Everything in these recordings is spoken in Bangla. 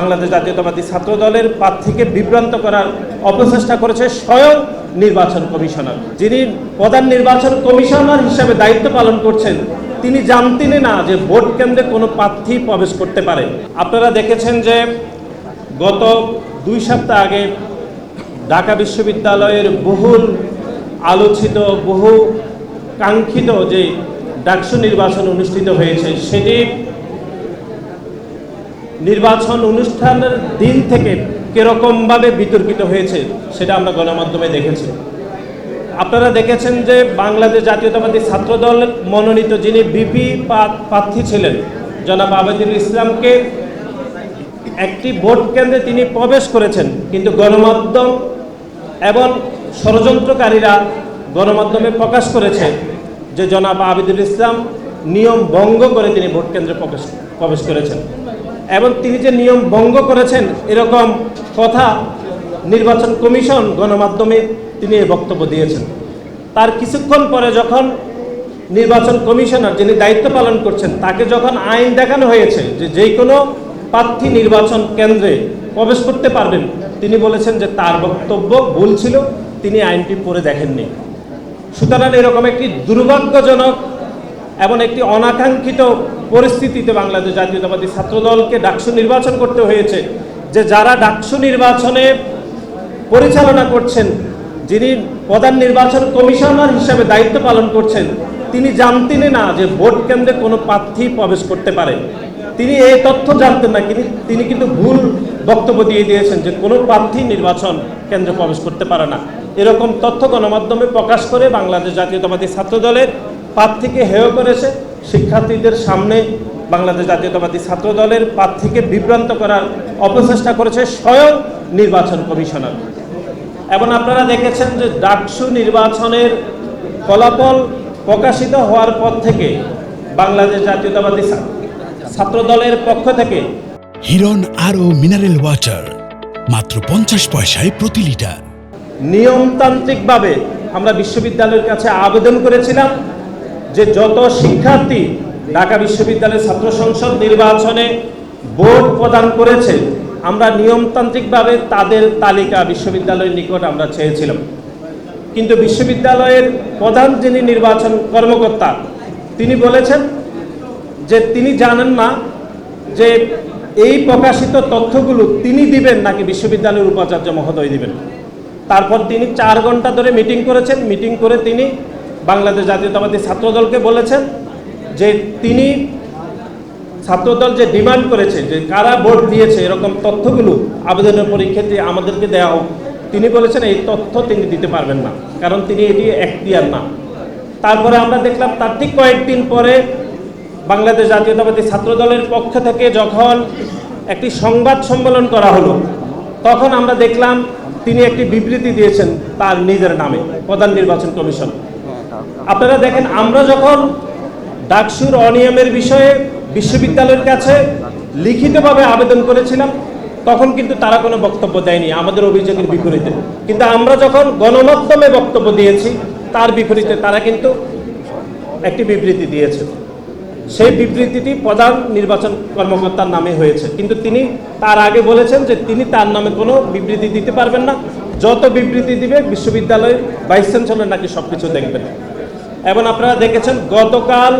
বাংলাদেশ জাতীয়তাবাদী ছাত্র দলের প্রার্থীকে বিভ্রান্ত করার অপচেষ্টা করেছে স্বয়ং নির্বাচন কমিশনার। যিনি প্রধান নির্বাচন কমিশনার হিসাবে দায়িত্ব পালন করছেন, তিনি জানতেনই না যে ভোট কেন্দ্রে কোনো প্রার্থী প্রবেশ করতে পারে। আপনারা দেখেছেন যে গত দুই সপ্তাহ আগে ঢাকা বিশ্ববিদ্যালয়ের বহুল আলোচিত, বহু কাঙ্ক্ষিত যে ডাকসু নির্বাচন অনুষ্ঠিত হয়েছে, সেটি নির্বাচন অনুষ্ঠানের দিন থেকে কীরকমভাবে বিতর্কিত হয়েছে সেটা আমরা গণমাধ্যমে দেখেছি। আপনারা দেখেছেন যে বাংলাদেশ জাতীয়তাবাদী ছাত্রদল মনোনীত যিনি বিপি প্রার্থী ছিলেন, জনাব আবেদুল ইসলামকে একটি ভোট কেন্দ্রে তিনি প্রবেশ করেছেন, কিন্তু গণমাধ্যম এবং ষড়যন্ত্রকারীরা গণমাধ্যমে প্রকাশ করেছে যে জনাব আবিদুল ইসলাম নিয়ম ভঙ্গ করে তিনি ভোট কেন্দ্রে প্রবেশ প্রবেশ করেছেন। এবং তিনি যে নিয়ম ভঙ্গ করেছেন, এরকম কথা নির্বাচন কমিশন, গণমাধ্যমে তিনি এই বক্তব্য দিয়েছেন। তার কিছুক্ষণ পরে যখন নির্বাচন কমিশনার যিনি দায়িত্ব পালন করছেন, তাকে যখন আইন দেখানো হয়েছে যে যে কোনো প্রার্থী নির্বাচন কেন্দ্রে প্রবেশ করতে পারবেন, তিনি বলেছেন যে তার বক্তব্য ভুল ছিল, তিনি আইনটি পড়ে দেখেননি। সুতরাং এরকম একটি দুর্ভাগ্যজনক এবং একটি অনাকাঙ্ক্ষিত পরিস্থিতিতে বাংলাদেশ জাতীয়তাবাদী ছাত্রদলকে ডাকসু নির্বাচন করতে হয়েছে, যে যারা ডাকসু নির্বাচনে পরিচালনা করছেন, যিনি প্রধান নির্বাচন কমিশনার হিসাবে দায়িত্ব পালন করছেন, তিনি জানতেনই না যে ভোট কেন্দ্রে কোনো প্রার্থী প্রবেশ করতে পারে। তিনি এই তথ্য জানতেন না, কিন্তু তিনি কিন্তু ভুল বক্তব্য দিয়ে দিয়েছেন যে কোনো প্রার্থী নির্বাচন কেন্দ্রে প্রবেশ করতে পারে না। এরকম তথ্য গণমাধ্যমে প্রকাশ করে বাংলাদেশ জাতীয়তাবাদী ছাত্রদলের প্রার্থীকে হেয় করেছে। শিক্ষার্থীদের সামনে বাংলাদেশ জাতীয়তাবাদী ছাত্র দলের প্রার্থীকে বিভ্রান্ত করার অপচেষ্টা করেছে স্বয়ং নির্বাচন কমিশনার। এবং আপনারা দেখেছেন যে ডাকসু নির্বাচনের ফলাফল প্রকাশিত হওয়ার পর থেকে বাংলাদেশ জাতীয়তাবাদী ছাত্র দলের পক্ষ থেকে হিরন আরও মিনারেল ওয়াটার মাত্র পঞ্চাশ পয়সায় প্রতি লিটার। নিয়মতান্ত্রিকভাবে আমরা বিশ্ববিদ্যালয়ের কাছে আবেদন করেছিলাম। যে যত শিক্ষার্থী ঢাকা বিশ্ববিদ্যালয়ের ছাত্র সংসদ নির্বাচনে ভোট প্রদান করেছে, আমরা নিয়মতান্ত্রিকভাবে তাদের তালিকা বিশ্ববিদ্যালয়ের নিকট আমরা চেয়েছিলাম। কিন্তু বিশ্ববিদ্যালয়ের প্রধান যিনি নির্বাচন কর্মকর্তা, তিনি বলেছেন যে তিনি জানেন না যে এই প্রকাশিত তথ্যগুলো তিনি দিবেন নাকি বিশ্ববিদ্যালয়ের উপাচার্য মহোদয় দিবেন। তারপর তিনি চার ঘণ্টা ধরে মিটিং করেছেন। মিটিং করে তিনি বাংলাদেশ জাতীয়তাবাদী ছাত্রদলকে বলেছেন যে তিনি ছাত্রদল যে ডিমান্ড করেছে, যে কারা ভোট দিয়েছে, এরকম তথ্যগুলো আবেদনের পরীক্ষাতে আমাদেরকে দেওয়া হোক, তিনি বলেছেন এই তথ্য তিনি দিতে পারবেন না, কারণ তিনি এটি এখতিয়ার না। তারপরে আমরা দেখলাম তার ঠিক কয়েকদিন পরে বাংলাদেশ জাতীয়তাবাদী ছাত্রদলের পক্ষ থেকে যখন একটি সংবাদ সম্মেলন করা হলো, তখন আমরা দেখলাম তিনি একটি বিবৃতি দিয়েছেন তার নিজের নামে, প্রধান নির্বাচন কমিশন। আপনারা দেখেন, আমরা যখন ডাকসুর অনিয়মের বিষয়ে বিশ্ববিদ্যালয়ের কাছে লিখিতভাবে আবেদন করেছিলাম, তখন কিন্তু তারা কোনো বক্তব্য দেয়নি, আমাদের অভিযোগের বিপরীতে। কিন্তু আমরা যখন গণমাধ্যমে বক্তব্য দিয়েছি, তার বিপরীতে তারা কিন্তু একটি বিবৃতি দিয়েছে। সেই বিবৃতিটি প্রধান নির্বাচন কর্মকর্তার নামে হয়েছে। কিন্তু তিনি তার আগে বলেছেন যে তিনি তার নামে কোনো বিবৃতি দিতে পারবেন না। যত বিবৃতি দিবে, বিশ্ববিদ্যালয়ের ভাইস চ্যান্সেলর নাকি সব কিছু দেখবেন। এবং আপনারা দেখেছেন গতকাল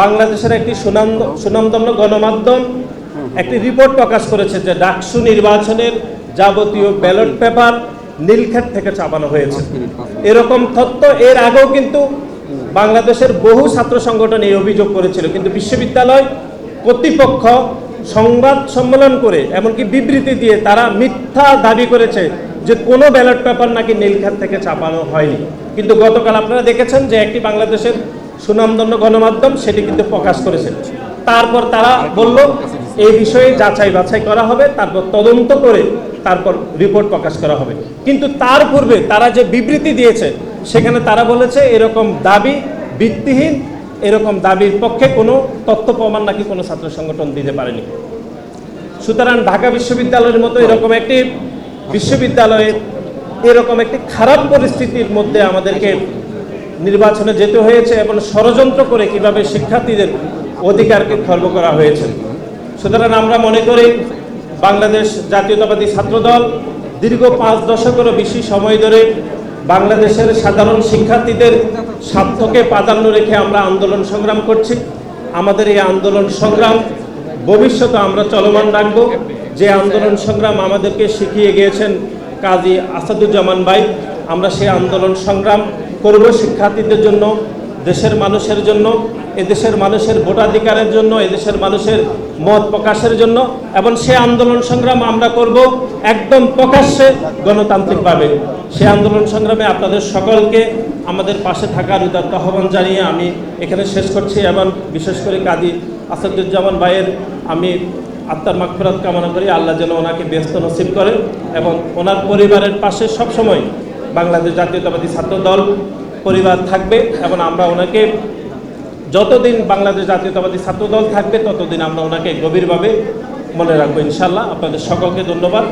বাংলাদেশের একটি সুনাম সুনামধন্য গণমাধ্যম একটি রিপোর্ট প্রকাশ করেছে যে ডাকসু নির্বাচনের যাবতীয় ব্যালট পেপার নীলক্ষেত থেকে চাপানো হয়েছে। এরকম তথ্য এর আগেও কিন্তু বাংলাদেশের বহু ছাত্র সংগঠন এই অভিযোগ করেছিল। কিন্তু বিশ্ববিদ্যালয় কর্তৃপক্ষ সংবাদ সম্মেলন করে, এমনকি বিবৃতি দিয়ে তারা মিথ্যা দাবি করেছে যে কোনো ব্যালট পেপার নাকি নীলক্ষেত থেকে চাপানো হয়নি। কিন্তু গতকাল আপনারা দেখেছেন যে একটি বাংলাদেশের সুনামধন্য গণমাধ্যম সেটি কিন্তু প্রকাশ করেছে। তারপর তারা বলল, এই বিষয়ে যাচাই বাছাই করা হবে, তারপর তদন্ত করে তারপর রিপোর্ট প্রকাশ করা হবে। কিন্তু তার পূর্বে তারা যে বিবৃতি দিয়েছে, সেখানে তারা বলেছে এরকম দাবি ভিত্তিহীন, এরকম দাবির পক্ষে কোনো তথ্য প্রমাণ নাকি কোনো ছাত্র সংগঠন দিতে পারেনি। সুতরাং ঢাকা বিশ্ববিদ্যালয়ের মতো এরকম একটি বিশ্ববিদ্যালয়ে এরকম একটি খারাপ পরিস্থিতির মধ্যে আমাদেরকে নির্বাচনে যেতে হয়েছে এবং ষড়যন্ত্র করে কীভাবে শিক্ষার্থীদের অধিকারকে খর্ব করা হয়েছে। সুতরাং আমরা মনে করি বাংলাদেশ জাতীয়তাবাদী ছাত্রদল দীর্ঘ পাঁচ দশকেরও বেশি সময় ধরে বাংলাদেশের সাধারণ শিক্ষার্থীদের স্বার্থকে প্রাধান্য রেখে আমরা আন্দোলন সংগ্রাম করছি। আমাদের এই আন্দোলন সংগ্রাম ভবিষ্যতে আমরা চলমান রাখব। যে আন্দোলন সংগ্রাম আমাদেরকে শিখিয়ে গিয়েছেন কাজী আসাদুজ্জামান ভাই, আমরা সেই আন্দোলন সংগ্রাম করব শিক্ষার্থীদের জন্য, দেশের মানুষের জন্য, এদেশের মানুষের ভোটাধিকারের জন্য, এদেশের মানুষের মত প্রকাশের জন্য, এবং সে আন্দোলন সংগ্রাম আমরা করব একদম প্রকাশ্যে গণতান্ত্রিকভাবে। সে আন্দোলন সংগ্রামে আপনাদের সকলকে আমাদের পাশে থাকার উদার আহ্বান জানিয়ে আমি এখানে শেষ করছি, এবং বিশেষ করে কাজী আসাদুজ্জামান ভাইয়ের আমি আত্মার মাগফিরাত কামনা করি, আল্লাহ যেন ওনাকে ব্যস্ত নসিব করেন এবং ওনার পরিবারের পাশে সবসময় বাংলাদেশ জাতীয়তাবাদী ছাত্র দল পরিবার থাকবে এবং আমরা ওনাকে যতদিন বাংলাদেশ জাতীয়তাবাদী ছাত্র দল থাকবে, ততদিন আমরা ওনাকে গভীরভাবে মনে রাখব। ইনশাল্লাহ আপনাদের সকলকে ধন্যবাদ।